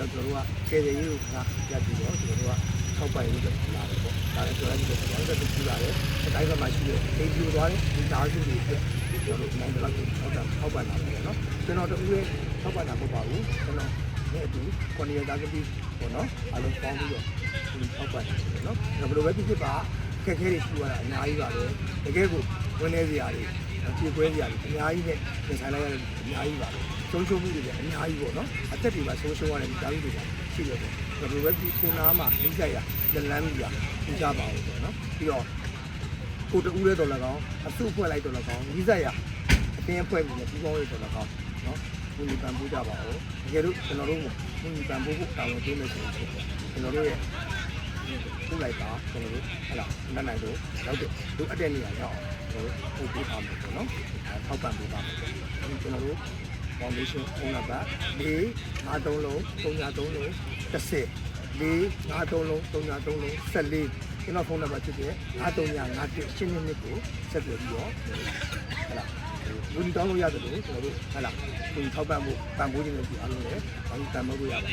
တော့ကျွန်တော်တို့ကကယ်ဆယ်ရေးကိုကရပ်ပြီးတော့ကျွန်တော်တို့ကထောက်ပိုင်လို့လာတယ်ပေါ့ဒါလည်းပြောလိုက်ပြီးတော့ကျွန်တော်တို့ကကြည့်ရတယ်အတိုင်းဘက်မှာရှိတဲ့အိမ်ပြိုသွားတဲ့ဒီသားစုတွေအတွက်ကျွန်တော်တို့နိုင်တော့ထောက်တာထောက်ပံ့လာတယ်နော်ကျွန်တော်တို့ရဲ့ထောက်ပံ့တာမဟုတ်ပါဘူးကျွန်တော်နဲ့အတူကိုနေရသားကတိပေါ့နော်အလုံးပေါင်းပြီးတော့ဒီထောက်ပံ့တယ်နော်ဘယ်လိုပဲဖြစ်ဖြစ်ပါခက်ခဲတွေရှိရတာအများကြီးပါပဲတကယ်ကိုဝင်နေစရာတွေ ပြေကွဲစရာတွေအများကြီးနဲ့သင်ဆိုင်လိုက်ရတဲ့အများကြီးပါပဲဆုံးရှုံးမှုတွေလည်းအများကြီးပေါ့နော်အသက်တွေပါဆုံးရှုံးရတဲ့တားတွေရှိတယ်ပေါ့ဘယ်လိုပဲဒီကိုနာမှာလိမ့်ဆက်ရလက်လန်းကြီးရပြကြပါဦးပေါ့နော်ပြီးတော့ကိုတူးရဲတော်လည်းကောင်းအစုဖွဲ့လိုက်တော်လည်းကောင်းလိမ့်ဆက်ရအတင်းအဖွဲ့ပြီးနဲ့ပြီးပေါင်းရဲတော်လည်းကောင်းနော်ဘုရားပန်ပိုးကြပါဦးတကယ်လို့ကျွန်တော်တို့ဘုရားပန်ပိုးဖို့တာဝန်ပေးမယ်ဆိုရင်ကျွန်တော်တို့ရဲ့ ပြုလိုက်ပါကျွန်တော်တို့ဟဲ့လားလက်နိုင်တို့ရောက်တဲ့လူအပ်တဲ့နေရာရောက်ကျွန်တော်တို့ပို့ပေးပါမယ်ပေါ့နော်ထောက်ပံ့ပေးပါမယ်ကျွန်တော်တို့ foundation ဖုန်းနံပါတ်၄53လုံး303လုံး30၄53လုံး303လုံး14ကျွန်တော်ဖုန်းနံပါတ်ဖြစ်တဲ့9355ရှင်းနေနှစ်ကိုဆက်သွယ်ပြီးတော့ဟဲ့လားဝင်တောင်းလို့ရတယ်လို့ကျွန်တော်တို့ဟဲ့လားဒီထောက်ပံ့မှုပံ့ပိုးခြင်းတွေဒီအားလုံးလည်းဘာလို့တန်မိုးလို့ရပါလဲ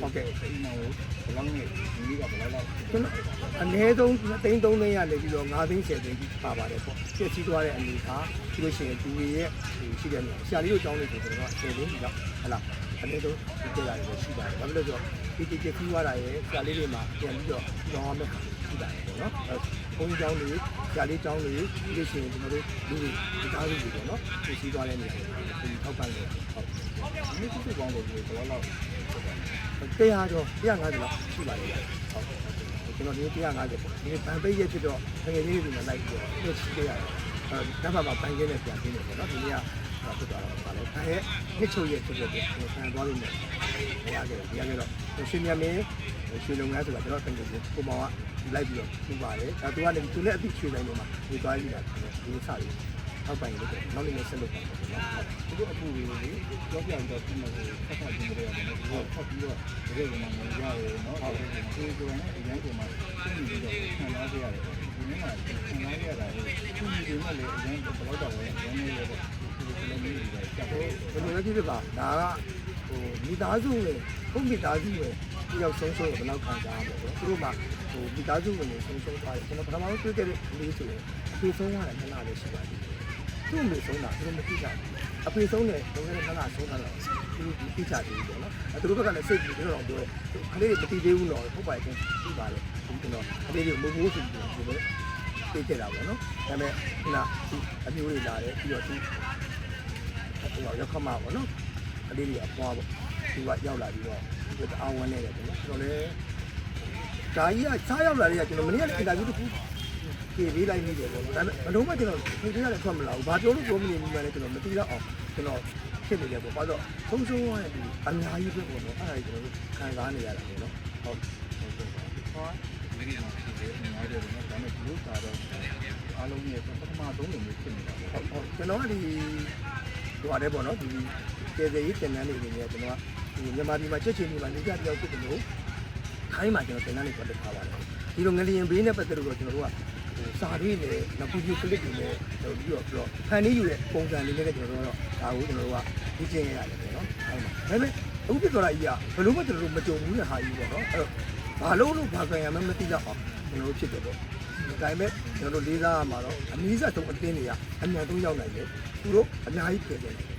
ဟုတ်ကဲ့ဒီမှာကိုဘလောင်းနဲ့ဒီကဘလောင်းလောက်ကျွန်တော်အနည်းဆုံးသိန်း3သိန်းရနေပြီးတော့9သိန်း10သိန်းကြီးပါပါတယ်ပေါ့ပြည့်စည်သွားတဲ့အနေထားပြီးလို့ရှိရင်ဒီရဲ့ဒီရှိတဲ့နေရာဆရာလေးတို့ကြောင်းလေးဆိုတော့အချိန်လေးကြီးတော့ဟလာအနည်းဆုံးဒီကြရတယ်ရှိပါတယ်ဒါပေမဲ့ဆိုဒီဒီပြည့်သွားတာရဲ့ဆရာလေးတွေမှာပြန်ပြီးတော့ကြောင်းအောင်မဲ့ရှိပါတယ်ပေါ့နော် ဘုန်းကြီးကျောင်းလေးဆရာလေးကျောင်းလေးပြီးလို့ရှိရင်ကျွန်တော်တို့လူတွေဒီသားစုတွေပေါ့နော်ပြည့်စည်သွားတဲ့နေရာတွေဒီထောက်ပံ့လို့ဟုတ်ဒီနေ့စစ်ပေါင်းလို့ဘလောင်းလောက်တရားကျော်150လောက်ရှိပါလေဟုတ်ကျွန်တော်ဒီ150ပေါ့ဒီဗန်ပိတ်ရက်ဖြစ်တော့ငွေလေးတွေနဲ့လိုက်ပြီးတော့ပြည့်ချခဲ့ရတယ်အဲဒါမှမပန်ကျင်းနဲ့ပြန်ပြင်းနေပေါ့နော်ဒီနေ့ကဖြစ်သွားတော့ပါလေအဲရဲ့နှစ်ချုပ်ရက်ဖြစ်တဲ့ကျွန်တော်ဆန်သွားလို့မ ရခဲ့ဘူးဒီကနေတော့ရှင်မြတ်မင်းရွှေလုံငန်းဆိုတာကျွန်တော်တကယ်ကိုကိုမောင်ကလိုက်ပြီးတော့ပြပါတယ်အဲသူကနေသူလည်းအသိရွှေတိုင်းမှာဒီသွားပြီးတာဒီစလေးထောက်ပိုင်လို့နောက်နေ့နဲ့ဆက်လုပ်ပါမယ်နော်ဒီလိုအပူလေးလေးကြောက်ပြောင်တော့ဒီမှာဖတ်ဖတ်ကြည့်ရတယ်နော်ဒီကဖတ်ပြီးတော့တကယ်ကမှမရရနော်ဟုတ်တယ်ဒီကောင်နဲ့အရင်ကမှသိပြီးတော့ခံစားရရတယ်ဒီနေ့မှခံစားရတာကိုသူဒီတွေနဲ့လည်းအရင်ဘလောက်တော့ဝင်နေရတော့ဒီလိုမျိုးတွေကြောက်တော့ဘယ်လိုလဲဖြစ်ဖြစ်ပါဒါကဟို မိသားစုဝင်ဘုမိသားစုဝင်ဒီရောက်ဆုံးဆုံးဘယ်လောက်ခံစားရမလဲဆိုတော့သူတို့မှဟိုမိသားစုဝင်တွေဆုံးဆုံးသွားတယ်ကျွန်တော်ပထမဆုံးတွေ့ခဲ့တဲ့လေးဆိုရင်အဖေဆုံးရတယ်ခဏလေးရှိပါသေးတယ်သူ့အမေဆုံးတာသူတို့မသိကြဘူးအဖေဆုံးတယ်လုံးဝခဏဆုံးတာတော့သူတို့သိကြတယ်ပေါ့နော်အဲသူတို့ဘက်ကလည်းစိတ်ကြီးတို့တော့ပြောတယ်ကလေးတွေမသိသေးဘူးတော့ဟုတ်ပါရဲ့သိပါတယ်ဒီကျွန်တော်ကလေးတွေမမိုးဆိုပြီးတော့ဒီလိုသိကြတာပေါ့နော်ဒါပေမဲ့ခုနဒီအမျိုးတွေလာတယ်ပြီးတော့ဒီဟိုရောက်ခမပေါ့နော် ကလေးတွေအပွားပေါ့သူကရောက်လာပြီးတော့ဒီတအားဝန်းနေတယ်ပေါ့နော်ကျွန်တော်လည်းဒါကြီးကစားရောက်လာတဲ့ကကျွန်တော်မနေ့ကလည်းအင်တာဗျူးတစ်ခုပြေးပေးလိုက်မိတယ်ပေါ့နော်ဒါပေမဲ့ဘလုံးမကျွန်တော်ဖိတ်သေးရတယ်ထွက်မလာဘူးဘာပြောလို့ပြောမနေဘူးလဲကျွန်တော်မသိတော့အောင်ကျွန်တော်ဖြစ်နေတယ်ပေါ့ဘာလို့ဆုံးဆုံးရတဲ့ဒီအများကြီးပဲပေါ့နော်အဲ့ဒါကြီးကျွန်တော်ခံစားနေရတာပေါ့နော်ဟုတ်ဟောဒီမှာဒီလိုများတယ်နော်ဒါနဲ့ဒီလိုသာတော့အားလုံးရဲ့ပထမဆုံးလိုမျိုးဖြစ်နေတာပေါ့ဟုတ်ဟုတ်ကျွန်တော်ကဒီဟိုပါတယ်ပေါ့နော်ဒီ ကျေကျေရေးတင်နန်းနေနေကျွန်တော်ကဒီမြန်မာပြည်မှာချက်ချင်းဒီမှာနေကြတယောက်ဖြစ်တယ်လို့ခိုင်းမှကျွန်တော်တင်နန်းနေပတ်သက်ထားပါတယ်ဒီလိုငလျင်ဘေးနဲ့ပတ်သက်လို့ကျွန်တော်တို့ကဟိုစာတွေနဲ့နောက်ဗီဒီယိုကလစ်တွေနဲ့ကျွန်တော်ပြီးတော့ပြီးတော့ဖန်နေယူတဲ့ပုံစံလေးနဲ့ကျွန်တော်တို့ကတော့ဒါကိုကျွန်တော်တို့ကဒီကျင်းရရတယ်ပေါ့နော်အဲ့မှာဒါပေမဲ့အခုပြတော်လာကြီးကဘလို့မှကျွန်တော်တို့မကြုံဘူးတဲ့ဟာကြီးပေါ့နော်အဲ့တော့ဘာလို့လို့ဘာကြံရမှမသိတော့အောင်ကျွန်တော်တို့ဖြစ်တယ်ပေါ့ဒါပေမဲ့ကျွန်တော်တို့လေးစားရမှာတော့အနည်းဆက်ဆုံးအတင်းတွေကအမြန်ဆုံးရောက်နိုင်တယ်သူတို့အများကြီးပြင်တယ်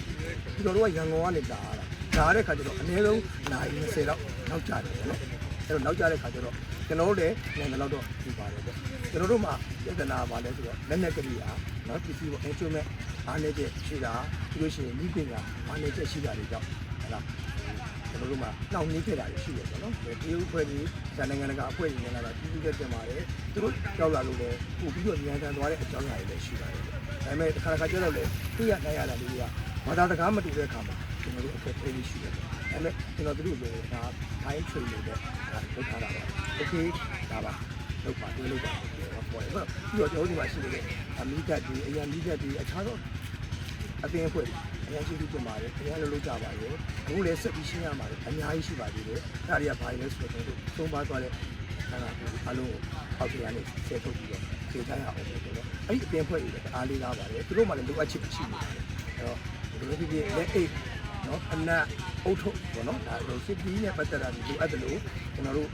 ကျွန်တော်တို့ကရန်ကုန်ကနေလာတာလာတဲ့ခါကျတော့အနည်းဆုံးနိုင်20လောက်နောက်ကျတယ်ပေါ့နော်အဲ့တော့နောက်ကျတဲ့ခါကျတော့ကျွန်တော်တို့လည်းနိုင်တယ်လောက်တော့ဒီပါတယ်ပေါ့ကျွန်တော်တို့မှာပြဿနာပါလဲဆိုတော့လက်နက်ကလေးအားနော်ပစ္စည်းပေါ့ instrument အားနေချက်ရှိတာပြီးလို့ရှိရင်မိပင်ကအားနေချက်ရှိတာတွေကြောင့်ဟဲ့လားကျွန်တော်တို့မှာနှောင့်နှေးခဲ့တာတွေရှိတယ်ပေါ့နော်ဒီဥဖွဲ့ကြီးဇာနိုင်ငံတကာအဖွဲ့ကြီးနဲ့လာတာပြည်သူ့တက်တင်ပါတယ်သူတို့ကြောက်လာလို့လည်းပို့ပြီးတော့ညံတန်သွားတဲ့အကြောင်းအရာတွေလည်းရှိပါတယ်ဒါပေမဲ့တစ်ခါတစ်ခါကျတော့လေသိရနိုင်ရတာလေးက ဘာသာတကားမတူတဲ့အခါမှာကျွန်တော်တို့အခက်အခဲတွေရှိတယ်ဒါပေမဲ့ကျွန်တော်တို့ပြောတာဒါ time train လို့တဲ့လုပ်ထားတာပါ okay ဒါပါလုပ်ပါတွေ့လို့ပါပြောပေါ်တယ်ပေါ့ပြီးတော့ကျွန်တော်တို့ဒီမှာရှိနေတဲ့အမိဓာတ်တွေအရန်မိဓာတ်တွေအခြားသောအတင်းအဖွဲ့အများကြီးပြုပါတယ်ခင်ဗျားလည်းလုပ်ကြပါရဲ့အခုလည်းဆက်ပြီးရှင်းရမှာလေအများကြီးရှိပါသေးတယ်ဒါတွေကဘာလဲဆိုတော့ကျွန်တော်တို့သုံးပါသွားတဲ့ခန္ဓာကိုယ်အလုံးကိုအောက်ထဲကနေဆဲထုတ်ပြီးတော့ဖြေထားရအောင်ဆိုတော့အဲ့ဒီအတင်းအဖွဲ့တွေလည်းအားလေးကားပါတယ်သူတို့မှလည်းလိုအပ်ချက်ရှိနေတယ်အဲ့တော့ဘယ် လိုဖြစ်ဖြစ်လက်အိတ်နော်အနက်အုတ်ထုပ်ပေါ့နော်ဒါဆိုစစ်ပြီးနဲ့ပတ်သက်တာဒီလိုအပ်တယ်လို့ကျွန်တော်တို့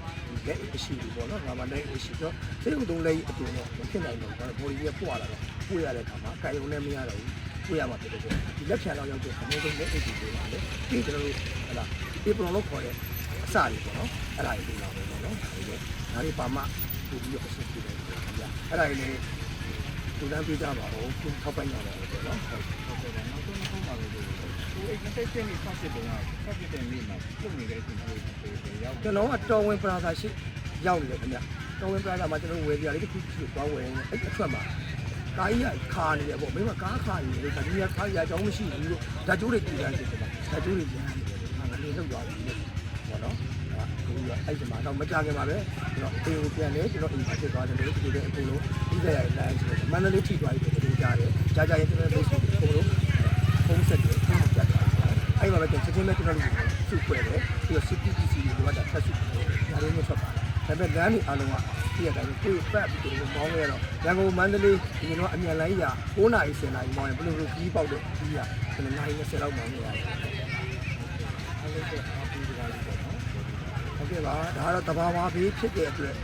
လက်အိတ်အရှိဘူးပေါ့နော်ငါမလက်အိတ်အရှိတော့စိတ်ုံသုံးလက်အိတ်အတူတော့မဖြစ်နိုင်တော့ဘူးဘော်ဒီကပွာလာတော့ပွေရတဲ့အခါမှာကာယုံနဲ့မရတော့ဘူးပွေရမှာဖြစ်တယ်ဆိုဒီလက်ဖြန်တော့ရောက်တဲ့အမျိုးဆုံးလက်အိတ်တွေပေးပါလေဒီကျွန်တော်တို့ဟလာဒီပရိုလို့ခေါ်တဲ့အစတွေပေါ့နော်အဲ့ဒါတွေပေးပါမယ်ပေါ့နော်ဒါတွေဒါတွေပါမှပို့ပြီးတော့အဆင်ပြေတယ်ခင်ဗျာအဲ့ဒါတွေလည်း ဒီလမ်းပေးကြပါဦးထောက်ပံ့ကြပါဦးပေါ့နော်ဟုတ်ဟုတ်ကဲ့ပါနောက်ဆုံးဆုံးပါလို့ဒီအဲ့27နှစ်ဆောက်ဖြစ်တယ်ကဆောက်ဖြစ်တဲ့နေ့မှာပြုတ်နေတဲ့အချိန်ကိုရောက်ကျွန်တော်ကတော်ဝင်ပရာသာရှိရောက်နေတယ်ခင်ဗျတော်ဝင်ပရာသာမှာကျွန်တော်ဝယ်ပြရလေးတစ်ခုခုသွားဝယ်နေအဲ့အထွက်မှာကားကြီးကခါနေတယ်ပေါ့မင်းကကားခါနေတယ်ဒါကြီးကခါရအကြောင်းမရှိဘူးလို့ဓာတ်ကြိုးတွေကြည့်ရတယ်ဆိုတော့ဓာတ်ကြိုးတွေပြန်နေတယ်ဟာငါလေးလောက်သွားပြီလို့ပေါ့နော် အဲ့ဒီအဲ့ဒီမှာတော့မကြခင်ပါပဲကျွန်တော်အေးကိုပြန်လေကျွန်တော်အိမ်မှာဖြစ်သွားတယ်လို့ဒီလိုအကုန်လုံးပြီးကြရတဲ့ line ဆိုတော့မန္တလေးထိသွားပြီလို့ကြားတယ်ကြားကြရင်ကျွန်တော်တို့အကုန်လုံးဖုန်းဆက်တယ်ဖုန်းကြတယ်အဲ့မှာပဲကျွန်တော်ချက်ချင်းပဲကျွန်တော်တို့စုခွဲတယ်ပြီးတော့ CPTC တွေတော့တာဖတ်စုတယ်ဒါလေးမျိုးထွက်ပါတယ်ဒါပေမဲ့လမ်းတွေအားလုံးကဒီအတိုင်းကိုပတ်ပြီးတော့မောင်းရတော့ရန်ကုန်မန္တလေးဒီကတော့အမြန်လိုင်းရာ9နာရီ10နာရီမောင်းရင်ဘယ်လိုလိုကြီးပေါက်တဲ့ကြီးရကျွန်တော်နိုင်20လောက်မောင်းနေရတယ်အဲ့လိုကအပူတကားလေးပေါ့နော် ဟုတ်ကဲ့ပါဒါကတော့တဘာဝဘေးဖြစ်တဲ့အတွက်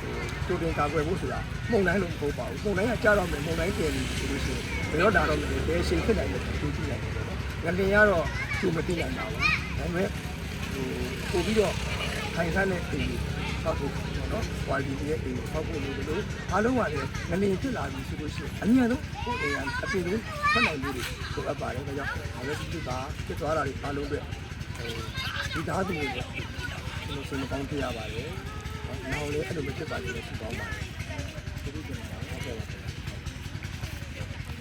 ဟိုတိုတင်ကာကွယ်ဖို့ဆိုတာမှုန်တိုင်းလို့မဟုတ်ပါဘူးမှုန်တိုင်းကကြားတော့မယ်မှုန်တိုင်းတင်ပြီးဆိုလို့ရှိရင်ဘယ်တော့ဒါတော့မလဲဘယ်ချိန်ဖြစ်နိုင်လဲသူကြည့်လိုက်တယ်ပေါ့ငလင်ကတော့သူမသိနိုင်ပါဘူးဒါပေမဲ့ဟိုပို့ပြီးတော့ခိုင်ခန့်တဲ့အိမ်ကြီးဆောက်ဖို့ပေါ့နော် quality ရဲ့အိမ်ကိုဆောက်ဖို့လို့လို့အားလုံးကလည်းငလင်ဖြစ်လာပြီဆိုလို့ရှိရင်အမြန်ဆုံးကိုယ်အိမ်ကအပြင်လေးဆက်နိုင်လို့လိုအပ်ပါတယ်ဒါကြောင့်ဒါလည်းဒီကဖြစ်သွားတာတွေအားလုံးအတွက်ဟိုဒီသားသူတွေ ကျွန်တော်စိတ်မကောင်းဖြစ်ရပါတယ်။နောက်လည်းအဲ့လိုမဖြစ်ပါဘူးလို့ဆုတောင်းပါတယ်